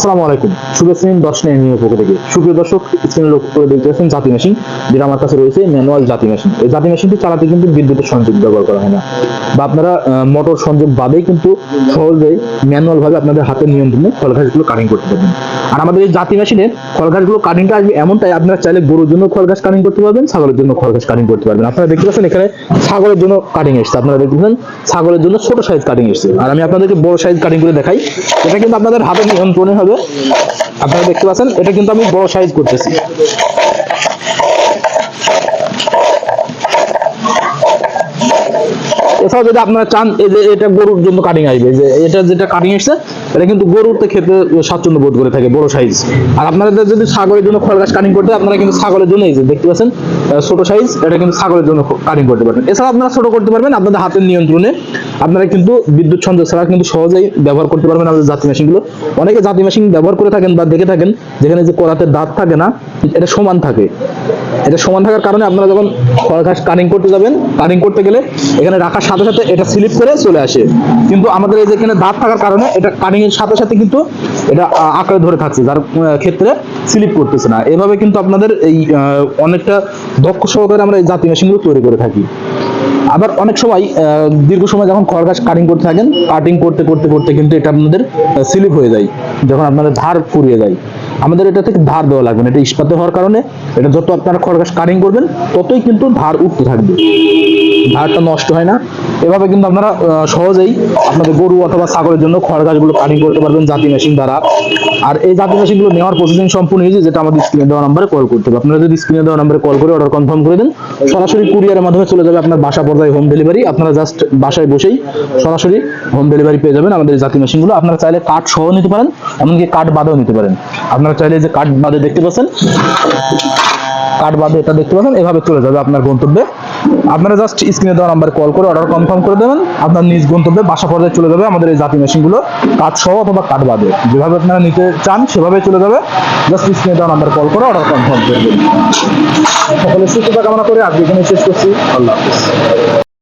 আসসালামু আলাইকুম। শুভেচ্ছা দর্শন এমনিও পক্ষ থেকে সুপ্রিয় দর্শক স্ক্রিনে লক্ষ্য করে দেখতে পাচ্ছেন জাতি মেশিন যেটা আমার কাছে রয়েছে ম্যানুয়াল জাতি মেশিন এই জাতি মেশিনটি চালাতে কিন্তু বিদ্যুতের সংযোগ ব্যবহার করা হয় না। বা আপনারা মোটর সংযোগ বাদেই কিন্তু সহজেই ম্যানুয়াল ভাবে আপনাদের হাতের নিয়ন্ত্রণে ফল গাছগুলো কাটিং করতে পারবেন। আর আমাদের এই জাতি মেশিনে ফল গাছগুলো কাটিংটা আসবে এমনটাই, আপনারা চাইলে গরুর জন্য ফল গাছ কাটিং করতে পারবেন, ছাগলের জন্য ফল গাছ কাটিং করতে পারবেন। আপনারা দেখতে পাচ্ছেন এখানে ছাগলের জন্য কাটিং এসেছে। আপনারা দেখতেছেন ছাগলের জন্য ছোট সাইজ কাটিং এসেছে। আর আমি আপনাদেরকে বড় সাইজ কাটিং করে দেখাই। এটা কিন্তু আপনাদের হাতের নিয়ন্ত্রণে হবে। আপনারা দেখতে পাচ্ছেন, এটা কিন্তু আমি বড় সাইজ করতেছি। এছাড়াও যদি আপনারা চান, এই যে এটা গরুর জন্য কাটিং আসবে। যে এটা যেটা কাটিং এসছে এটা কিন্তু গরুতে খেতে স্বাচ্ছন্দ্য বোধ করে থাকে, বড় সাইজ আর আপনাদের যদি ছাগলের জন্য খড় গাছ কাটিং করতে আপনারা কিন্তু ছাগলের জন্য এই যে দেখতে পাচ্ছেন ছোট সাইজ এটা কিন্তু ছাগলের জন্য কাটিং করতে পারবেন। এছাড়া আপনারা ছোট করতে পারবেন, আপনাদের হাতের নিয়ন্ত্রণে। আপনারা কিন্তু বিদ্যুৎ সংযোগ ছাড়া কিন্তু সহজেই ব্যবহার করতে পারবেন আমাদের জাতি মেশিনগুলো অনেকে জাতি মেশিন ব্যবহার করে থাকেন বা দেখে থাকেন, যেখানে যে করাতে দাঁত থাকে না, এটা সমান থাকে। এটা সমান থাকার কারণে আপনারা যখন খড় ঘাস কাটিং করতে যাবেন কাটিং করতে গেলে এখানে রাখার সাথে সাথে এটা স্লিপ করে চলে আসে। কিন্তু আমাদের এই যে এখানে দাঁত থাকার কারণে এটা কাটিং এর সাথে সাথে কিন্তু এটা আঁকড়ে ধরে থাকছে, যার ক্ষেত্রে স্লিপ করতেছে না। এভাবে কিন্তু আপনাদের এই অনেকটা দক্ষ সহকারে আমরা এই জাতি মেশিনগুলো তৈরি করে থাকি। আবার অনেক সময় দীর্ঘ সময় যখন খড় গাছ কাটিং করতে থাকেন কাটিং করতে করতে করতে কিন্তু এটা আপনাদের স্লিপ হয়ে যায়, যখন আপনাদের ধার ফুরিয়ে যায়। আমাদের এটা থেকে ধার দেওয়া লাগবে না। এটা ইস্পাতে হওয়ার কারণে এটা যত আপনারা খড় গাছ কাটিং করবেন, ততই কিন্তু ধার উঠতে থাকবে। ধারটা নষ্ট হয় না। এভাবে কিন্তু আপনারা সহজেই আপনাদের গরু অথবা ছাগলের জন্য খড় গাছগুলো কাটিং করতে পারবেন জাতি মেশিন দ্বারা। আর এই জাতি মেশিনগুলো নেওয়ার প্রসেসিং সম্পূর্ণ হয়েছে যেটা আমাদের স্ক্রিনে দেওয়া নাম্বারে কল করতে হবে। আপনারা যদি স্ক্রিনে দেওয়া নাম্বারে কল করে অর্ডার কনফার্ম করে দেন, সরাসরি কুরিয়ারের মাধ্যমে চলে যাবে আপনার বাসা পর্যায়ে হোম ডেলিভারি আপনারা জাস্ট বাসায় বসেই সরাসরি হোম ডেলিভারি পেয়ে যাবেন আমাদের জাতি মেশিনগুলো আপনারা চাইলে কাঠ সহ নিতে পারেন, এমনকি কাঠ বাদেও নিতে পারেন। আপনারা চাইলে যে কাঠ বাদে দেখতে পাচ্ছেন? কার্ড বাদে এটা দেখতে পাচ্ছেন, এভাবে চলে যাবে আপনার গন্তব্যে। আপনারা জাস্ট স্ক্রিনে দেওয়া নাম্বারে কল করে অর্ডার কনফার্ম করে দেবেন। আপনার নিজ গন্তব্যে বাসা পর্যায়ে চলে যাবে আমাদের এই জাতি মেশিনগুলো, কাঠ সহ অথবা কাঠ বাদে যেভাবে আপনারা নিতে চান সেভাবে চলে যাবে। জাস্ট স্ক্রিনে দেওয়া নাম্বারে কল করে অর্ডার কনফার্ম করে দেবেন। সকলে সুস্থতা কামনা করে আজকে এখানে শেষ করছি। আল্লাহ হাফিজ।